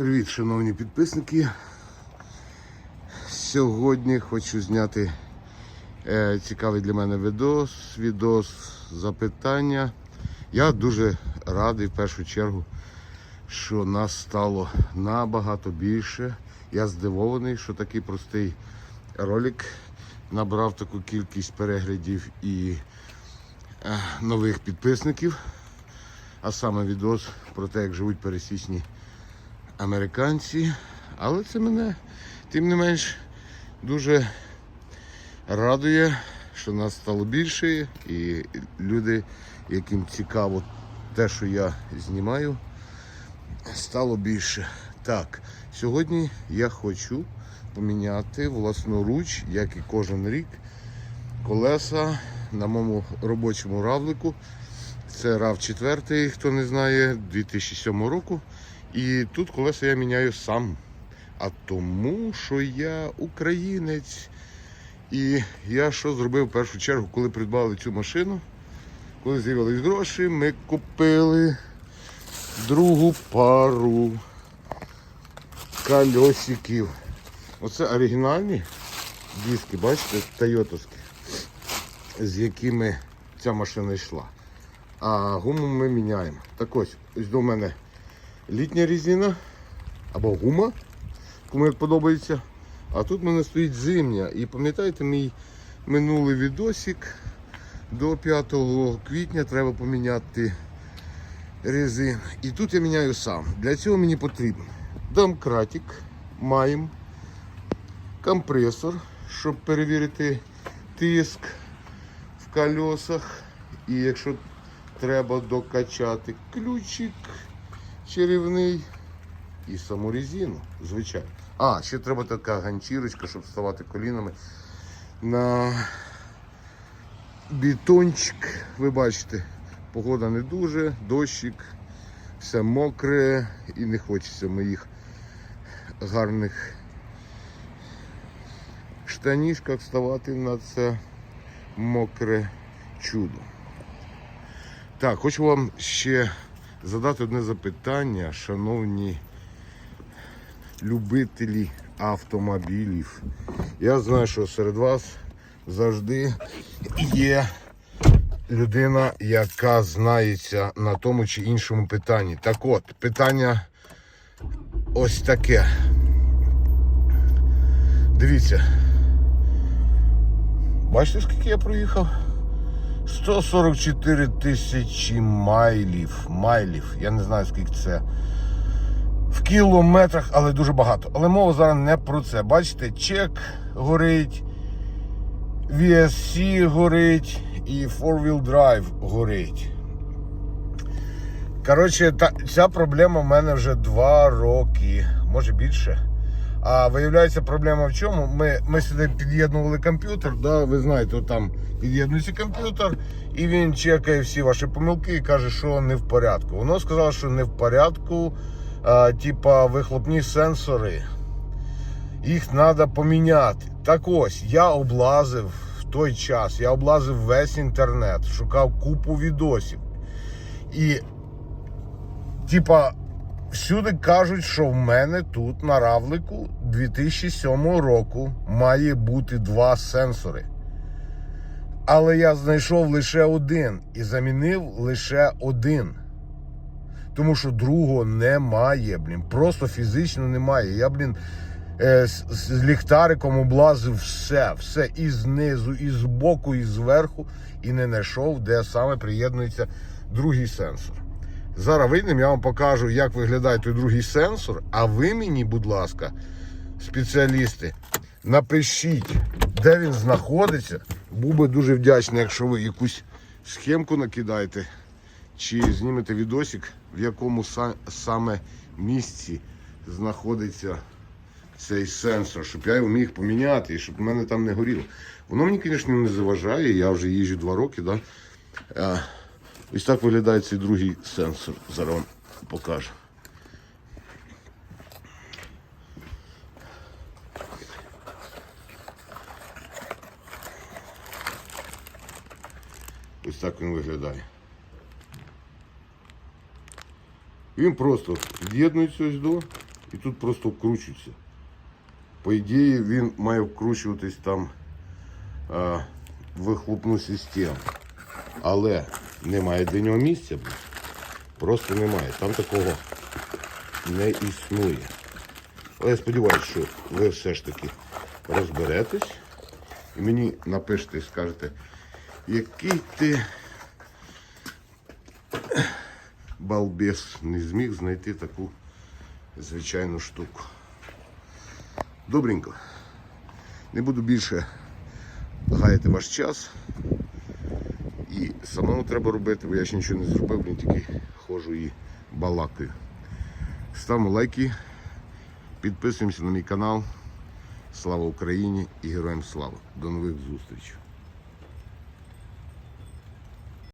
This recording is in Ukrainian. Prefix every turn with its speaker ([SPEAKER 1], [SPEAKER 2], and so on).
[SPEAKER 1] Привіт, шановні підписники. Сьогодні хочу зняти е, цікавий для мене відос, відос запитання. Я дуже радий в першу чергу, що нас стало набагато більше. Я здивований, що такий простий ролик набрав таку кількість переглядів і е, нових підписників. А саме відос про те, як живуть пересічні американці. Але це мене, тим не менш, дуже радує, що нас стало більше, і люди, яким цікаво те, що я знімаю, стало більше. Так, сьогодні я хочу поміняти власноруч, як і кожен рік, колеса на моєму робочому равлику. Це RAV 4, хто не знає, 2007 року. І тут колеса я міняю сам. А тому, що я українець. І я що зробив в першу чергу, коли придбали цю машину, коли з'явились гроші, ми купили другу пару кольосиків. Оце оригінальні диски, бачите, тойотовські, з якими ця машина йшла. А гуму ми міняємо. Так ось, ось до мене літня резина або гума, кому як подобається. А тут в мене стоїть зимня. І пам'ятаєте мій минулий відосик до 5 квітня треба поміняти резину. І тут я міняю сам. Для цього мені потрібен домкратик, маємо, компресор, щоб перевірити тиск в колесах. І якщо треба докачати ключик чарівний і саму резину, звичайно. А, ще треба така ганчірочка, щоб вставати колінами на бетончик. Ви бачите, погода не дуже, дощик, все мокре і не хочеться моїх гарних штанішках вставати на це мокре чудо. Так, хочу вам ще задати одне запитання, шановні любителі автомобілів. Я знаю, що серед вас завжди є людина, яка знається на тому чи іншому питанні. Так от, питання ось таке. Дивіться. Бачите, скільки я проїхав? 144 тисячі майлів. Майлів. Я не знаю, скільки це в кілометрах, але дуже багато. Але мова зараз не про це. Бачите, чек горить, VSC горить і 4-wheel drive горить. Коротше, та, ця проблема в мене вже 2 роки, може більше. А виявляється, проблема в чому? Ми ми сюди під'єднували комп'ютер, да, ви знаєте, там під'єднується комп'ютер, і він чекає всі ваші помилки і каже, що не в порядку. Воно сказало, що не в порядку, а, типа вихлопні сенсори. Їх треба поміняти. Так ось, я облазив в той час, я облазив весь інтернет, шукав купу відосів. І, типа, Всюди кажуть, що в мене тут на равлику 2007 року має бути два сенсори. Але я знайшов лише один і замінив лише один. Тому що другого немає, блін. Просто фізично немає. Я, блін, е, з, з ліхтариком облазив все, все і знизу, і збоку, і зверху, і не знайшов, де саме приєднується другий сенсор. Зараз вийдемо, я вам покажу, як виглядає той другий сенсор. А ви мені, будь ласка, спеціалісти, напишіть, де він знаходиться. Був би дуже вдячний, якщо ви якусь схемку накидаєте, чи знімете відосик, в якому са- саме місці знаходиться цей сенсор, щоб я його міг поміняти і щоб в мене там не горіло. Воно мені, звісно, не заважає, я вже їжджу два роки. Да? Ось так виглядає цей другий сенсор. Зараз вам покажу. Ось так він виглядає. Він просто від'єднується ось до і тут просто вкручується. По ідеї він має вкручуватись там а, в вихлопну систему. Але немає для нього місця. Просто немає. Там такого не існує. Але я сподіваюся, що ви все ж таки розберетесь і мені напишете і скажете, який ти балбес не зміг знайти таку звичайну штуку. Добренько. Не буду більше гаяти ваш час. І самому треба робити, бо я ще нічого не зробив, блін, тільки ходжу і балакаю. Ставимо лайки, підписуємося на мій канал. Слава Україні і героям слава. До нових зустрічей.